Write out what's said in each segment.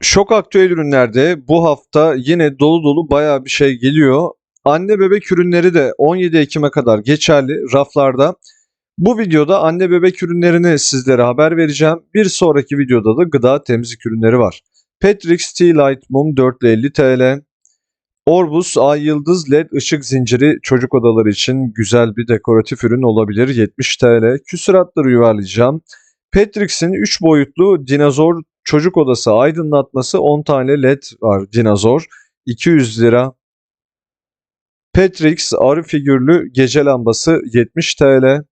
Şok aktüel ürünlerde bu hafta yine dolu dolu bayağı bir şey geliyor. Anne bebek ürünleri de 17 Ekim'e kadar geçerli raflarda. Bu videoda anne bebek ürünlerini sizlere haber vereceğim. Bir sonraki videoda da gıda temizlik ürünleri var. Petrix Tea Light Mum 450 TL. Orbus Ay Yıldız LED ışık zinciri çocuk odaları için güzel bir dekoratif ürün olabilir 70 TL. Küsuratları yuvarlayacağım. Petrix'in 3 boyutlu dinozor çocuk odası aydınlatması 10 tane led var dinozor 200 lira. Petrix arı figürlü gece lambası 70 TL.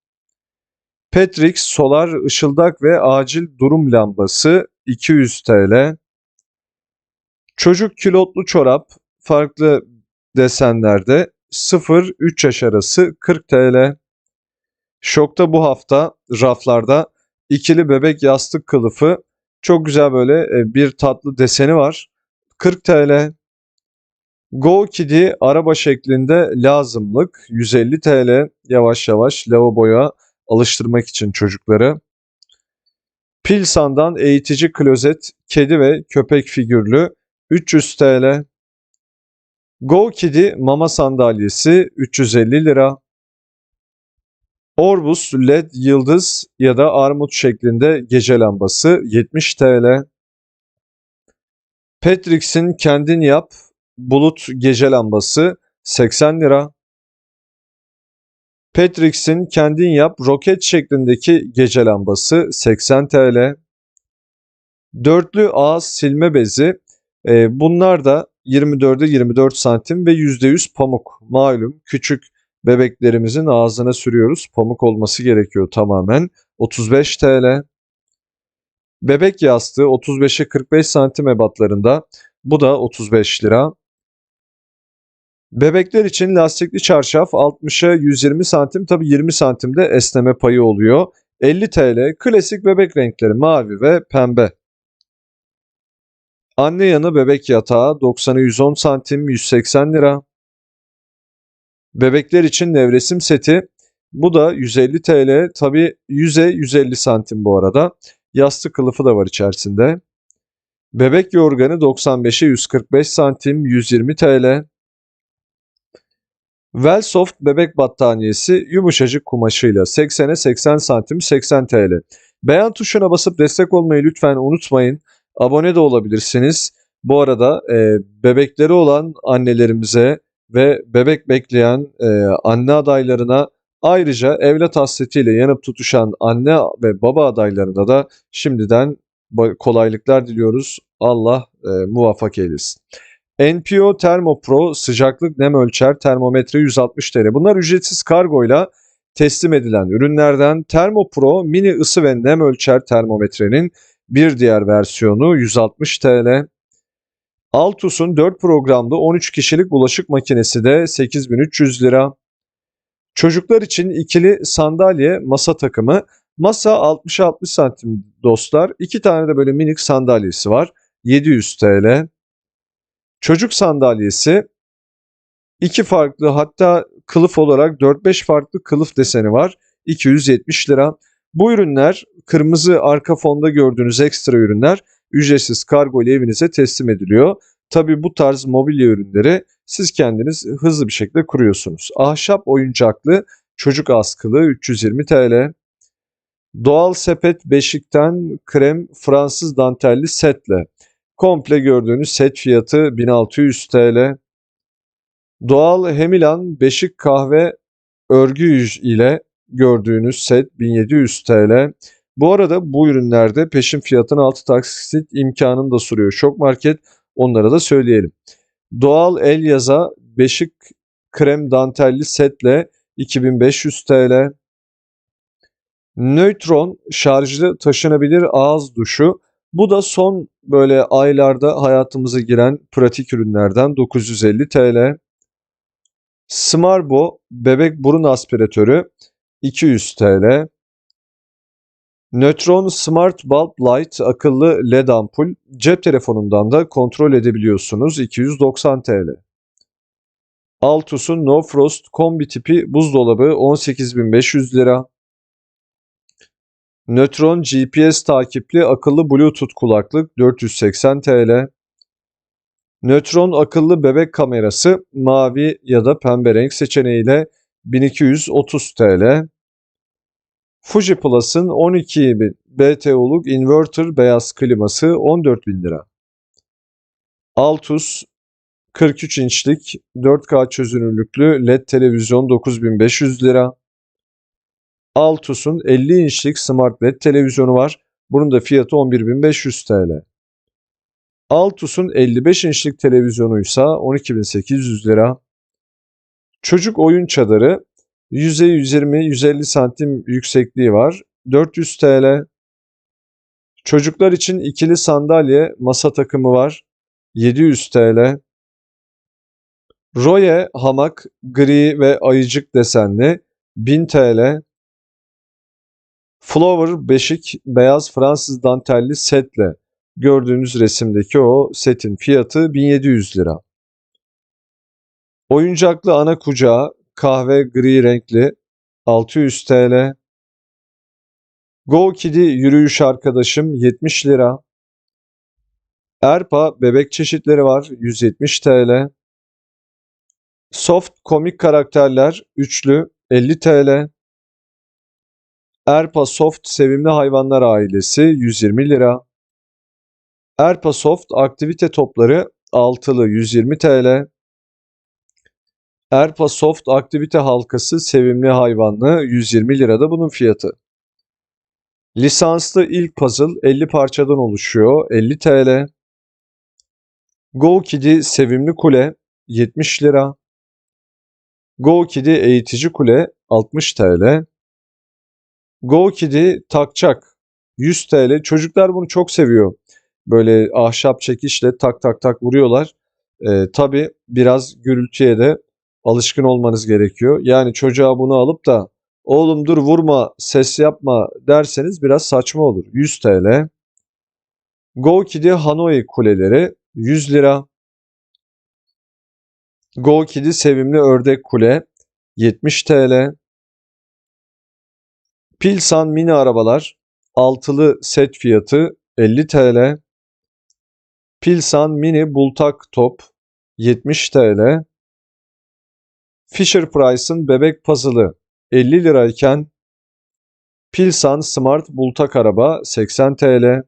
Petrix solar ışıldak ve acil durum lambası 200 TL. Çocuk kilotlu çorap farklı desenlerde 0-3 yaş arası 40 TL. Şokta bu hafta raflarda ikili bebek yastık kılıfı çok güzel böyle e, bir tatlı deseni var. 40 TL. Go Kidi araba şeklinde lazımlık 150 TL. Yavaş yavaş lavaboya alıştırmak için çocukları. Pilsan'dan eğitici klozet kedi ve köpek figürlü 300 TL. Go Kidi mama sandalyesi 350 lira. Orbus LED yıldız ya da armut şeklinde gece lambası 70 TL. Petrix'in kendin yap bulut gece lambası 80 lira. Petrix'in kendin yap roket şeklindeki gece lambası 80 TL. Dörtlü ağız silme bezi e, bunlar da 24'e 24 santim ve %100 pamuk. Malum küçük bebeklerimizin ağzına sürüyoruz. Pamuk olması gerekiyor tamamen. 35 TL. Bebek yastığı 35'e 45 santim ebatlarında. Bu da 35 lira. Bebekler için lastikli çarşaf 60'a 120 santim tabi 20 santimde esneme payı oluyor. 50 TL klasik bebek renkleri mavi ve pembe. Anne yanı bebek yatağı 90'a 110 santim 180 lira. Bebekler için nevresim seti. Bu da 150 TL. Tabi 100'e 150 santim bu arada. Yastık kılıfı da var içerisinde. Bebek yorganı 95'e 145 santim 120 TL. Wellsoft bebek battaniyesi yumuşacık kumaşıyla 80'e 80 santim 80 TL. Beğen tuşuna basıp destek olmayı lütfen unutmayın. Abone de olabilirsiniz. Bu arada e, bebekleri olan annelerimize ve bebek bekleyen e, anne adaylarına ayrıca evlat hasretiyle yanıp tutuşan anne ve baba adaylarına da şimdiden kolaylıklar diliyoruz. Allah e, muvaffak eylesin. NPO Thermopro sıcaklık nem ölçer termometre 160 TL. Bunlar ücretsiz kargoyla teslim edilen ürünlerden Thermopro mini ısı ve nem ölçer termometrenin bir diğer versiyonu 160 TL. Altus'un 4 programlı 13 kişilik bulaşık makinesi de 8300 lira. Çocuklar için ikili sandalye masa takımı. Masa 60-60 santim dostlar. İki tane de böyle minik sandalyesi var. 700 TL. Çocuk sandalyesi iki farklı hatta kılıf olarak 4-5 farklı kılıf deseni var. 270 lira. Bu ürünler kırmızı arka fonda gördüğünüz ekstra ürünler ücretsiz kargo ile evinize teslim ediliyor. Tabi bu tarz mobilya ürünleri siz kendiniz hızlı bir şekilde kuruyorsunuz. Ahşap oyuncaklı çocuk askılı 320 TL. Doğal sepet beşikten krem Fransız dantelli setle. Komple gördüğünüz set fiyatı 1600 TL. Doğal Hemilan beşik kahve örgü ile gördüğünüz set 1700 TL. Bu arada bu ürünlerde peşin fiyatın altı taksit imkanını da sunuyor Şok Market. Onlara da söyleyelim. Doğal el yaza beşik krem dantelli setle 2500 TL. Neutron şarjlı taşınabilir ağız duşu. Bu da son böyle aylarda hayatımıza giren pratik ürünlerden 950 TL. Smarbo bebek burun aspiratörü 200 TL. Nötron Smart Bulb Light akıllı LED ampul cep telefonundan da kontrol edebiliyorsunuz 290 TL. Altus'un No Frost kombi tipi buzdolabı 18.500 lira. Nötron GPS takipli akıllı Bluetooth kulaklık 480 TL. Nötron akıllı bebek kamerası mavi ya da pembe renk seçeneğiyle 1230 TL. Fuji Plus'ın 12 BTU'luk inverter beyaz kliması 14.000 lira. Altus 43 inçlik 4K çözünürlüklü LED televizyon 9500 lira. Altus'un 50 inçlik Smart LED televizyonu var. Bunun da fiyatı 11.500 TL. Altus'un 55 inçlik televizyonuysa 12.800 lira. Çocuk oyun çadırı yüzey 120-150 santim yüksekliği var. 400 TL. Çocuklar için ikili sandalye masa takımı var. 700 TL. Roye hamak gri ve ayıcık desenli 1000 TL. Flower beşik beyaz Fransız dantelli setle gördüğünüz resimdeki o setin fiyatı 1700 lira. Oyuncaklı ana kucağı kahve gri renkli 600 TL. Go Kidi yürüyüş arkadaşım 70 lira. Erpa bebek çeşitleri var 170 TL. Soft komik karakterler üçlü 50 TL. Erpa Soft sevimli hayvanlar ailesi 120 lira. Erpa Soft aktivite topları altılı 120 TL. Erpa Soft aktivite halkası sevimli hayvanlı 120 lirada bunun fiyatı. Lisanslı ilk puzzle 50 parçadan oluşuyor 50 TL. Go Kidi sevimli kule 70 lira. Go Kidi eğitici kule 60 TL. Go Kidi takçak 100 TL. Çocuklar bunu çok seviyor. Böyle ahşap çekişle tak tak tak vuruyorlar. Ee, Tabi biraz gürültüye de alışkın olmanız gerekiyor. Yani çocuğa bunu alıp da oğlum dur vurma ses yapma derseniz biraz saçma olur. 100 TL. Go Kidi Hanoi kuleleri 100 lira. Go Kidi sevimli ördek kule 70 TL. Pilsan mini arabalar altılı set fiyatı 50 TL. Pilsan mini bultak top 70 TL. Fisher Price'ın bebek puzzle'ı 50 lirayken Pilsan Smart bultak araba 80 TL.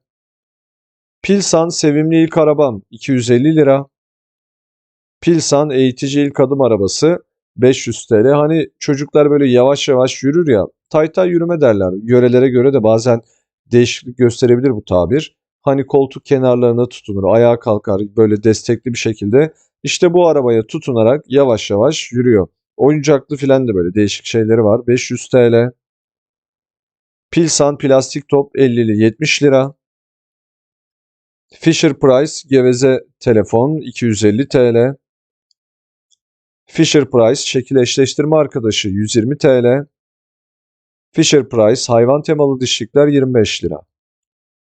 Pilsan sevimli ilk arabam 250 lira. Pilsan eğitici ilk adım arabası 500 TL. Hani çocuklar böyle yavaş yavaş yürür ya. Taytay yürüme derler. Yörelere göre de bazen değişiklik gösterebilir bu tabir. Hani koltuk kenarlarına tutunur, ayağa kalkar böyle destekli bir şekilde. İşte bu arabaya tutunarak yavaş yavaş yürüyor. Oyuncaklı filan da böyle değişik şeyleri var. 500 TL. Pilsan plastik top 50'li 70 lira. Fisher Price geveze telefon 250 TL. Fisher Price şekil eşleştirme arkadaşı 120 TL. Fisher Price hayvan temalı dişlikler 25 lira.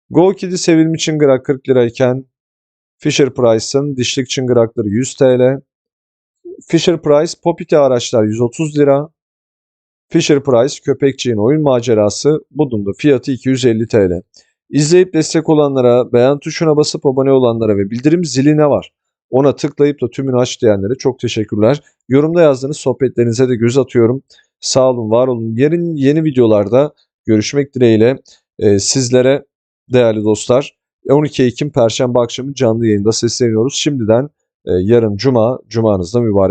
Go Kidi sevilmi çıngırak 40 lirayken Fisher Price'ın dişlik çıngırakları 100 TL. Fisher Price Popiti araçlar 130 lira. Fisher Price köpekçiğin oyun macerası bunun da fiyatı 250 TL. İzleyip destek olanlara, beğen tuşuna basıp abone olanlara ve bildirim ziline var. Ona tıklayıp da tümünü aç diyenlere çok teşekkürler. Yorumda yazdığınız sohbetlerinize de göz atıyorum. Sağ olun, var olun. Yarın yeni videolarda görüşmek dileğiyle sizlere değerli dostlar 12 Ekim Perşembe akşamı canlı yayında sesleniyoruz. Şimdiden e, yarın Cuma, Cumanız da mübarek.